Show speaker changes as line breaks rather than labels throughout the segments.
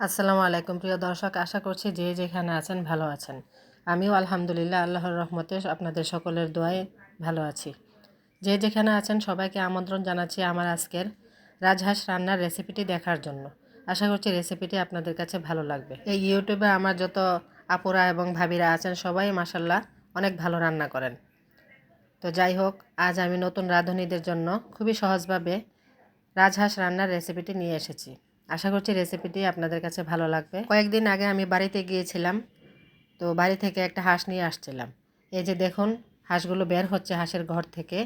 আসসালামু আলাইকুম প্রিয় দর্শক, আশা করছি যে যেখানে আছেন ভালো আছেন। আমিও আলহামদুলিল্লাহ আল্লাহর রহমতে আপনাদের সকলের দোয়ায় ভালো আছি। যে যেখানে আছেন সবাইকে আমন্ত্রণ জানাচ্ছি আমার আজকের রাজহাঁস রান্নার রেসিপিটি দেখার জন্য। আশা করছি রেসিপিটি আপনাদের কাছে ভালো লাগবে। এই ইউটিউবে আমার যত আপুরা এবং ভাবিরা আছেন সবাই মাসাল্লাহ অনেক ভালো রান্না করেন। তো যাই হোক, আজ আমি নতুন রাঁধুনিদের জন্য খুবই সহজভাবে রাজহাঁস রান্নার রেসিপিটি নিয়ে এসেছি। আশা করছি রেসিপিটি আপনাদের কাছে ভালো লাগবে। কয়েকদিন আগে আমি বাড়িতে গিয়েছিলাম, তো বাড়ি থেকে একটা হাঁস নিয়ে আসছিলাম। এই যে দেখুন, হাঁসগুলো বের হচ্ছে হাঁসের ঘর থেকে।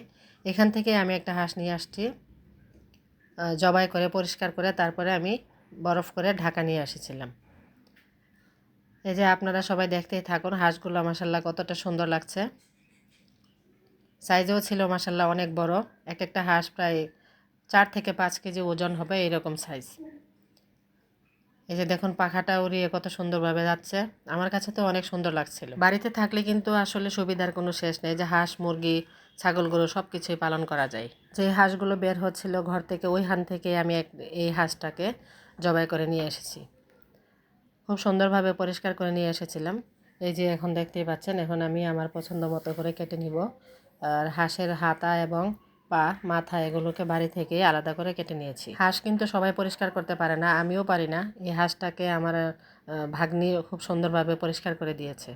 এখান থেকে আমি একটা হাঁস নিয়ে আসছি জবাই করে, পরিষ্কার করে, তারপরে আমি বরফ করে ঢাকা নিয়ে এসেছিলাম এই যে আপনারা সবাই দেখতেই থাকুন, হাঁসগুলো মাসাল্লাহ কতটা সুন্দর লাগছে। সাইজেও ছিল মাসাল্লাহ অনেক বড়, এক একটা হাঁস প্রায় চার থেকে পাঁচ কেজি ওজন হবে, এরকম সাইজ এই যে দেখুন, পাখাটা উড়িয়ে কত সুন্দরভাবে যাচ্ছে। আমার কাছে তো অনেক সুন্দর লাগছিল। বাড়িতে থাকলে কিন্তু আসলে সুবিধার কোনো শেষ নেই। যে হাঁস, মুরগি ছাগলগুলো সব কিছুই পালন করা যায়। যে হাঁসগুলো বের হচ্ছিল ঘর থেকে ওই হান থেকে আমি এক, এই হাঁসটাকে জবাই করে নিয়ে এসেছি। খুব সুন্দরভাবে পরিষ্কার করে নিয়ে এসেছিলাম। এই যে এখন দেখতেই পাচ্ছেন, এখন আমি আমার পছন্দ মতো করে কেটে নিব। আর হাঁসের হাতা এবং পা, মাথা এগুলোকে বাড়ি থেকে আলাদা করে কেটে নিয়েছি। হাঁস কিন্তু সবাই পরিষ্কার করতে পারে না, আমিও পারি না। এই হাঁসটাকে আমার ভাগ্নি খুব সুন্দরভাবে পরিষ্কার করে দিয়েছে।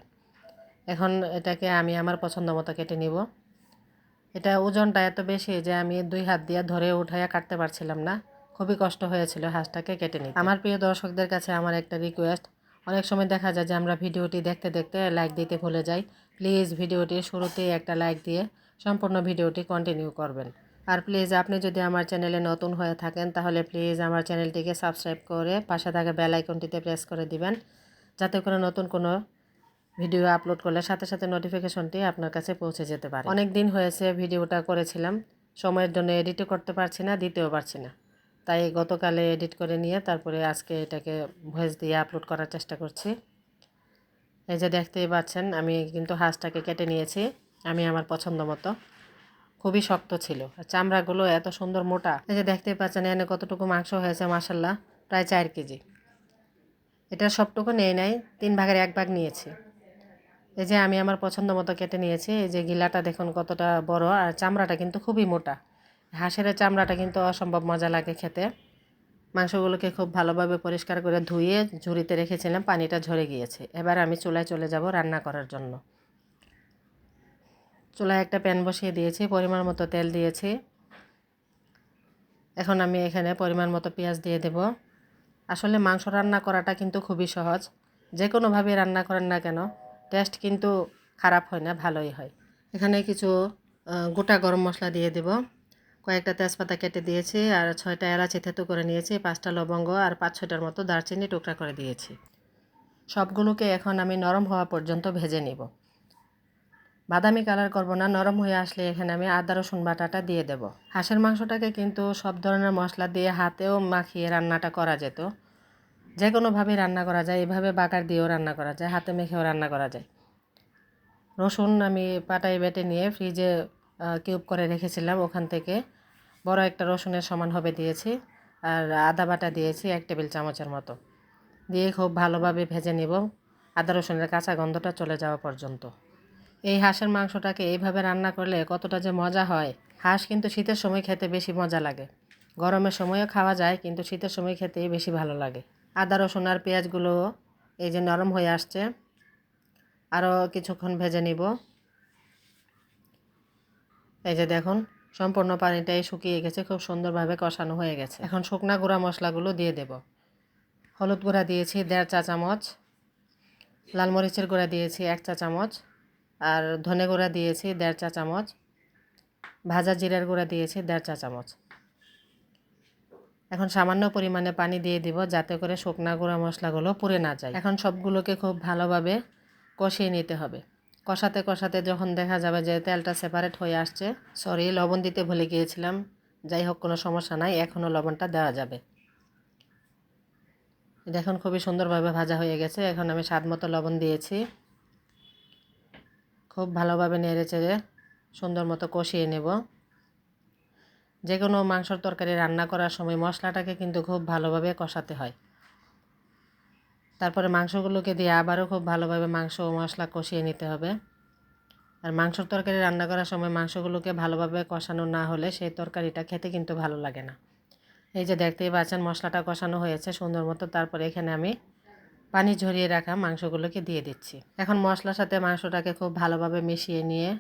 এখন এটাকে আমি আমার পছন্দ মতো কেটে নিব। এটা ওজনটা এত বেশি যে আমি দুই হাত দিয়ে ধরে উঠাইয়া কাটতে পারছিলাম না। খুবই কষ্ট হয়েছিল হাঁসটাকে কেটে নিই আমার প্রিয় দর্শকদের কাছে আমার একটা রিকোয়েস্ট অনেক সময় দেখা যায় যে আমরা ভিডিওটি দেখতে দেখতে লাইক দিতে ভুলে যাই। প্লিজ ভিডিওটি শুরুতেই একটা লাইক দিয়ে সম্পূর্ণ ভিডিওটি কন্টিনিউ করবেন। আর প্লিজ আপনি যদি আমার চ্যানেলে নতুন হয়ে থাকেন, তাহলে প্লিজ আমার চ্যানেলটিকে সাবস্ক্রাইব করে পাশে থাকা বেল আইকনটিতে প্রেস করে দিবেন, যাতে করে নতুন কোনো ভিডিও আপলোড করলে সাথে সাথে নোটিফিকেশনটি আপনার কাছে পৌঁছে যেতে পারে। অনেক দিন হয়েছে ভিডিওটা করেছিলাম, সময়ের জন্য এডিটও করতে পারছি না, দিতেও পারছি না। তাই গতকালে এডিট করে নিয়ে তারপরে আজকে এটাকে ভয়েস দিয়ে আপলোড করার চেষ্টা করছি। এই যে দেখতেই পাচ্ছেন, আমি কিন্তু হাঁসটাকে কেটে নিয়েছি। আমি আমার পছন্দ মতো। খুবই শক্ত ছিল। আর চামড়াগুলো এত সুন্দর মোটা। এই যে দেখতেই পাচ্ছেন এনে কতটুকু মাংস হয়েছে মাসাল্লাহ প্রায় চার কেজি। এটা সবটুকু নেই নাই, তিন ভাগের এক ভাগ নিয়েছি। এই যে আমি আমার পছন্দ মতো কেটে নিয়েছি। এই যে গিলাটা দেখুন কতটা বড়, আর চামড়াটা কিন্তু খুবই মোটা। হাঁসের চামড়াটা কিন্তু অসম্ভব মজা লাগে খেতে। মাংসগুলোকে খুব ভালোভাবে পরিষ্কার করে ধুয়ে ঝুড়িতে রেখেছিলাম, পানিটা ঝরে গিয়েছে। এবার আমি চুলায় চলে যাব রান্না করার জন্য। চুলায় একটা প্যান বসিয়ে দিয়েছি, পরিমাণ মতো তেল দিয়েছি। এখন আমি এখানে পরিমাণ মতো পেঁয়াজ দিয়ে দেব। আসলে মাংস রান্না করাটা কিন্তু খুবই সহজ। যে কোনোভাবে রান্না করেন না কেন টেস্ট কিন্তু খারাপ হয় না, ভালোই হয়। এখানে কিছু গোটা গরম মশলা দিয়ে দেব। কয়েকটা তেজপাতা কেটে দিয়েছি আর ছয়টা এলাচি থেতু করে নিয়েছি, পাঁচটা লবঙ্গ আর পাঁচ ছয়টার মতো দারচিনি টুকরা করে দিয়েছি। সবগুলোকে এখন আমি নরম হওয়া পর্যন্ত ভেজে নিব। বাদামি কালার করব না, নরম হয়ে আসলে এখানে আমি আদা, রসুন বাটাটা দিয়ে দেব। হাঁসের মাংসটাকে কিন্তু সব ধরনের মশলা দিয়ে হাতেও মাখিয়ে রান্নাটা করা যেত। যে কোনোভাবে রান্না করা যায়, এভাবে বাটার দিয়েও রান্না করা যায়, হাতে মেখেও রান্না করা যায়। রসুন আমি পাটাই বেটে নিয়ে ফ্রিজে কিউব করে রেখেছিলাম, ওখান থেকে বড় একটা রসুনের সমান হবে দিয়েছি, আর আদা বাটা দিয়েছি এক টেবিল চামচের মতো। দিয়ে খুব ভালোভাবে ভেজে নিব, আদা, রসুনের কাঁচা গন্ধটা চলে যাওয়া পর্যন্ত। এই হাঁসের মাংসটাকে এইভাবে রান্না করলে কতটা যে মজা হয়। হাঁস কিন্তু শীতের সময় খেতে বেশি মজা লাগে। গরমের সময়ও খাওয়া যায়, কিন্তু শীতের সময় খেতেই বেশি ভালো লাগে। আদা, রসুন আর পেঁয়াজগুলো এই যে নরম হয়ে আসছে। আরও কিছুক্ষণ ভেজে নিব। এই যে দেখুন, সম্পূর্ণ পানিটাই শুকিয়ে গেছে, খুব সুন্দরভাবে কষানো হয়ে গেছে। এখন শুকনা গুঁড়া মশলাগুলো দিয়ে দেব। হলুদ গুঁড়া দিয়েছি দেড় চা চামচ লাল মরিচের গুঁড়া দিয়েছি এক চা চামচ আর ধনে গুঁড়া দিয়েছি দেড় চা চামচ। ভাজা জিরার গুঁড়া দিয়েছি দেড় চা চামচ। এখন সামান্য পরিমাণে পানি দিয়ে দিব যাতে করে শুকনা গুঁড়া মশলাগুলো পুড়ে না যায়। এখন সবগুলোকে খুব ভালোভাবে কষিয়ে নিতে হবে। কষাতে কষাতে যখন দেখা যাবে যে তেলটা সেপারেট হয়ে আসছে সরি লবণ দিতে ভুলে গিয়েছিলাম। যাই হোক, কোনো সমস্যা নাই, এখনও লবণটা দেওয়া যাবে। দেখুন, খুবই সুন্দরভাবে ভাজা হয়ে গেছে। এখন আমি স্বাদ মতো লবণ দিয়েছি। খুব ভালোভাবে নেড়ে চেড়ে সুন্দর মতো কষিয়ে নেব। যে কোনো মাংসর তরকারি রান্না করার সময় মশলাটাকে কিন্তু খুব ভালোভাবে কষাতে হয়। তারপরে মাংসগুলোকে দিয়ে আবারও খুব ভালোভাবে মাংস ও মশলা কষিয়ে নিতে হবে। আর মাংসর তরকারি রান্না করার সময় মাংসগুলোকে ভালোভাবে কষানো না হলে সেই তরকারিটা খেতে কিন্তু ভালো লাগে না। এই যে দেখতেই পাচ্ছেন মশলাটা কষানো হয়েছে সুন্দর মতো। তারপরে এখানে আমি পানি ঝরিয়ে রাখা মাংসগুলোকে দিয়ে দিচ্ছি। এখন মশলার সাথে মাংসটাকে খুব ভালোভাবে মিশিয়ে নিয়ে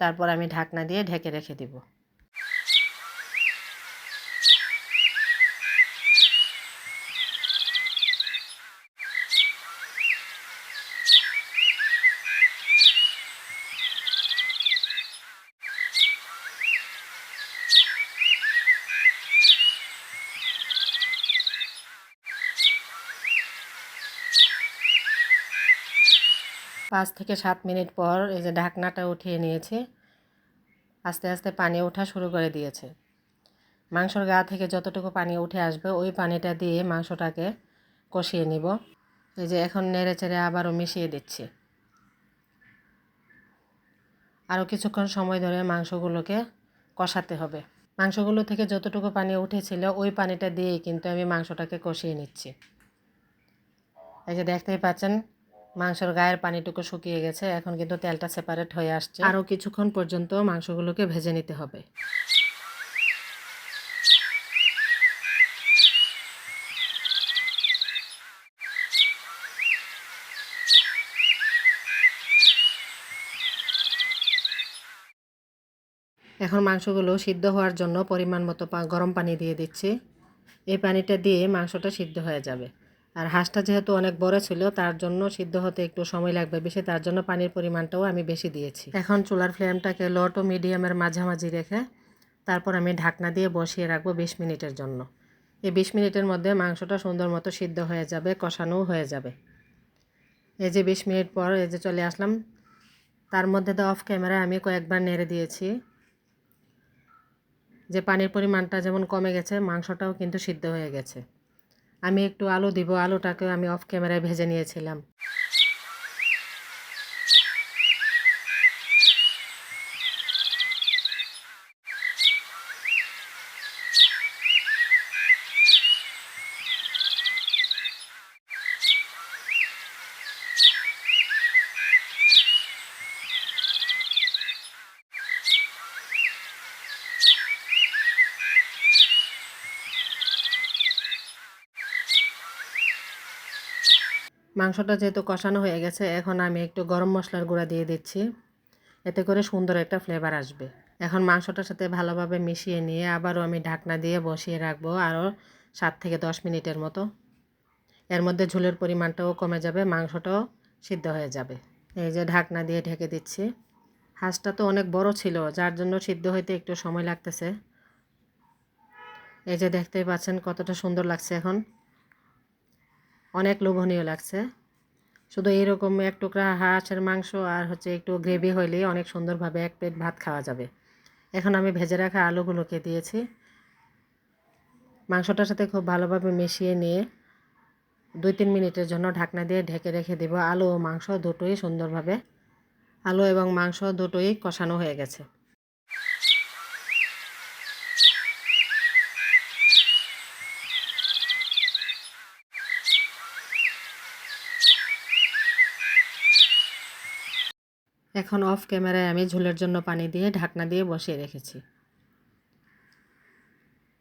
তারপর আমি ঢাকনা দিয়ে ঢেকে রেখে দিব। পাঁচ থেকে সাত মিনিট পর এই যে ঢাকনাটা উঠিয়ে নিয়েছি, আস্তে আস্তে পানি ওঠা শুরু করে দিয়েছে। মাংসর গা থেকে যতটুকু পানি উঠে আসবে, ওই পানিটা দিয়ে মাংসটাকে কষিয়ে নিব। এই যে এখন নেড়ে চেড়ে আবারও মিশিয়ে দিচ্ছি। আরও কিছুক্ষণ সময় ধরে মাংসগুলোকে কষাতে হবে। মাংসগুলো থেকে যতটুকু পানি উঠেছিল, ওই পানিটা দিয়েই কিন্তু আমি মাংসটাকে কষিয়ে নিচ্ছি। এই যে দেখতেই পাচ্ছেন মাংসের গায়ের পানিটুকু শুকিয়ে গেছে, এখন কিন্তু তেলটা সেপারেট হয়ে আসছে। আরও কিছুক্ষণ পর্যন্ত মাংসগুলোকে ভেজে নিতে হবে। এখন মাংসগুলো সিদ্ধ হওয়ার জন্য পরিমাণ মতো গরম পানি দিয়ে দিচ্ছি। এই পানিটা দিয়ে মাংসটা সিদ্ধ হয়ে যাবে। আর হাঁসটা যেহেতু অনেক বড় ছিল, তার জন্য সিদ্ধ হতে একটু সময় লাগবে। বেশি তার জন্য পানির পরিমাণটাও আমি বেশি দিয়েছি। এখন চুলার ফ্লেমটাকে লো টু মিডিয়ামের মাঝামাঝি রেখে তারপর আমি ঢাকনা দিয়ে বসিয়ে রাখব বিশ মিনিটের জন্য। এই বিশ মিনিটের মধ্যে মাংসটা সুন্দর মতো সিদ্ধ হয়ে যাবে, কষানোও হয়ে যাবে। এই যে বিশ মিনিট পর এই যে চলে আসলাম, তার মধ্যে তো অফ ক্যামেরায় আমি কয়েকবার নেড়ে দিয়েছি। যে পানির পরিমাণটা যেমন কমে গেছে, মাংসটাও কিন্তু সিদ্ধ হয়ে গেছে। আমি একটু আলু দিব আলুটাকে আমি অফ ক্যামেরায় ভেজে নিয়েছিলাম। মাংসটা যেহেতু কষানো হয়ে গেছে, এখন আমি একটু গরম মশলার গুঁড়া দিয়ে দিচ্ছি। এতে করে সুন্দর একটা ফ্লেভার আসবে। এখন মাংসটার সাথে ভালোভাবে মিশিয়ে নিয়ে আবারও আমি ঢাকনা দিয়ে বসিয়ে রাখব আরও সাত থেকে দশ মিনিটের মতো। এর মধ্যে ঝোলের পরিমাণটাও কমে যাবে, মাংসটাও সিদ্ধ হয়ে যাবে। এই যে ঢাকনা দিয়ে ঢেকে দিচ্ছি। হাঁসটা তো অনেক বড় ছিল, যার জন্য সিদ্ধ হইতে একটু সময় লাগতেছে। এই যে দেখতেই পাচ্ছেন কতটা সুন্দর লাগছে এখন। অনেক লোভনীয় লাগছে। শুধু এইরকম এক টুকরা হাঁসের মাংস আর হচ্ছে একটু গ্রেভি হইলেই অনেক সুন্দরভাবে এক প্লেট ভাত খাওয়া যাবে। এখন আমি ভেজে রাখা আলুগুলোকে দিয়েছি। মাংসটার সাথে খুব ভালোভাবে মিশিয়ে নিয়ে দুই তিন মিনিটের জন্য ঢাকনা দিয়ে ঢেকে রেখে দেবো। আলু ও মাংস দুটোই সুন্দরভাবে, আলু এবং মাংস দুটোই কষানো হয়ে গেছে। এখন অফ ক্যামেরায় আমি ঝোলের জন্য পানি দিয়ে ঢাকনা দিয়ে বসিয়ে রেখেছি।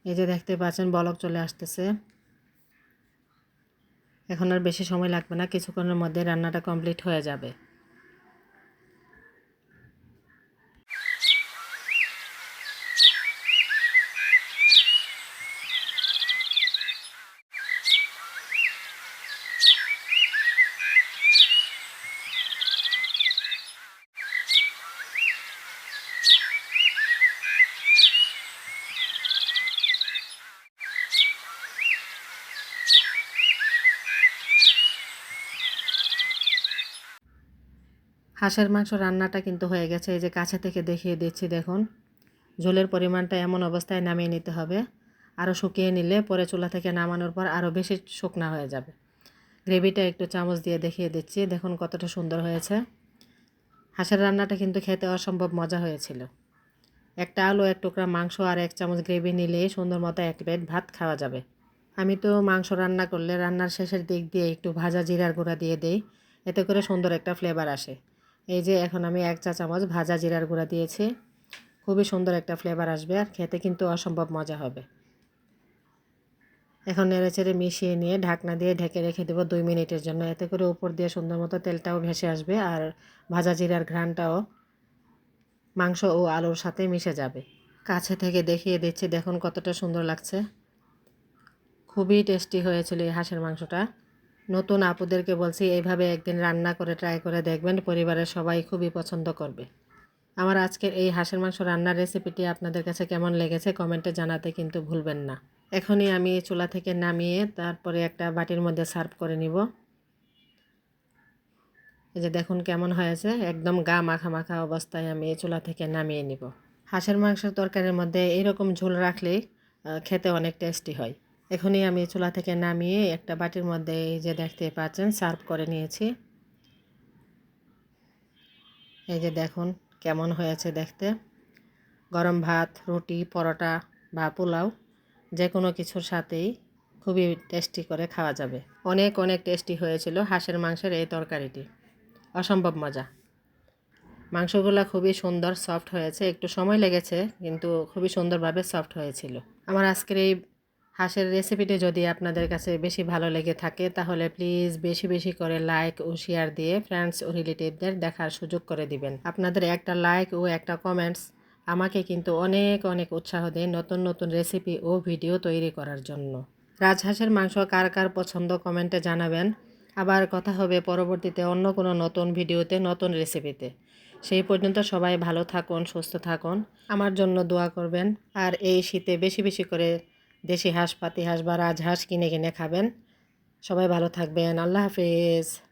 এই যে দেখতে পাচ্ছেন, বলক চলে আসতেছে। এখন আর বেশি সময় লাগবে না, কিছুক্ষণের মধ্যে রান্নাটা কমপ্লিট হয়ে যাবে। হাঁসের মাংস রান্নাটা কিন্তু হয়ে গেছে। এই যে কাছে থেকে দেখিয়ে দিচ্ছি, দেখুন। ঝোলের পরিমাণটা এমন অবস্থায় নামিয়ে নিতে হবে। আরও শুকিয়ে নিলে পরে চুলা থেকে নামানোর পর আরও বেশি শুকনা হয়ে যাবে। গ্রেভিটা একটু চামচ দিয়ে দেখিয়ে দিচ্ছি। দেখুন কতটা সুন্দর হয়েছে। হাঁসের রান্নাটা কিন্তু খেতে অসম্ভব মজা হয়েছিল। একটা আলু, এক টুকরা মাংস আর এক চামচ গ্রেভি নিলেই সুন্দর মতো এক প্লেট ভাত খাওয়া যাবে। আমি তো মাংস রান্না করলে রান্নার শেষের দিক দিয়ে একটু ভাজা জিরার গুঁড়া দিয়ে দেই। এতে করে সুন্দর একটা ফ্লেভার আসে। এই যে এখন আমি এক চা চামচ ভাজা জিরার গুঁড়া দিয়েছি। খুবই সুন্দর একটা ফ্লেভার আসবে আর খেতে কিন্তু অসম্ভব মজা হবে। এখন নেড়েচেড়ে মিশিয়ে নিয়ে ঢাকনা দিয়ে ঢেকে রেখে দেবো দুই মিনিটের জন্য। এতে করে উপর দিয়ে সুন্দর মতো তেলটাও ভেসে আসবে আর ভাজা জিরার ঘ্রাণটাও মাংস ও আলুর সাথে মিশে যাবে। কাছে থেকে দেখিয়ে দিচ্ছি, দেখুন কতটা সুন্দর লাগছে। খুবই টেস্টি হয়েছিল এই হাঁসের মাংসটা। নতুন আপুদেরকে বলছি, এইভাবে একদিন রান্না করে ট্রাই করে দেখবেন, পরিবারের সবাই খুবই পছন্দ করবে। আমার আজকের এই হাঁসের মাংস রান্নার রেসিপিটি আপনাদের কাছে কেমন লেগেছে কমেন্টে জানাতে কিন্তু ভুলবেন না। এখনই আমি চুলা থেকে নামিয়ে তারপরে একটা বাটির মধ্যে সার্ভ করে নিব। এই যে দেখুন কেমন হয়েছে, একদম গা মাখা মাখা অবস্থায় আমি এই চুলা থেকে নামিয়ে নিব। হাঁসের মাংসের তরকারির মধ্যে এরকম ঝোল রাখলে খেতে অনেক টেস্টি হয়। এখনই আমি চুলা থেকে নামিয়ে একটা বাটির মধ্যে এই যে দেখতে পাচ্ছেন, সার্ভ করে নিয়েছি। এই যে দেখুন কেমন হয়েছে দেখতে। গরম ভাত, রুটি, পরোটা বা পোলাও যে কোনো কিছুর সাথেই খুবই টেস্টি করে খাওয়া যাবে। অনেক অনেক টেস্টি হয়েছিল হাঁসের মাংসের এই তরকারিটি। অসম্ভব মজা। মাংসগুলো খুবই সুন্দর সফট হয়েছে। একটু সময় লেগেছে, কিন্তু খুবই সুন্দরভাবে সফট হয়েছিল। আমার আজকের এই হাঁসের রেসিপিটি যদি আপনাদের কাছে বেশি ভালো লেগে থাকে, তাহলে প্লিজ বেশি বেশি করে লাইক ও শেয়ার দিয়ে ফ্রেন্ডস ও রিলেটিভদের দেখার সুযোগ করে দিবেন। আপনাদের একটা লাইক ও একটা কমেন্টস আমাকে কিন্তু অনেক অনেক উৎসাহ দেয় নতুন নতুন রেসিপি ও ভিডিও তৈরি করার জন্য। রাজহাঁসের মাংস কার কার পছন্দ কমেন্টে জানাবেন। আবার কথা হবে পরবর্তীতে অন্য কোনো নতুন ভিডিওতে নতুন রেসিপিতে সেই পর্যন্ত সবাই ভালো থাকুন, সুস্থ থাকুন। আমার জন্য দোয়া করবেন। আর এই শীতে বেশি বেশি করে দেশি হাঁস পাতি হাঁস বা রাজহাঁস কিনে কিনে খাবেন। সবাই ভালো থাকবেন। আল্লাহ হাফেজ।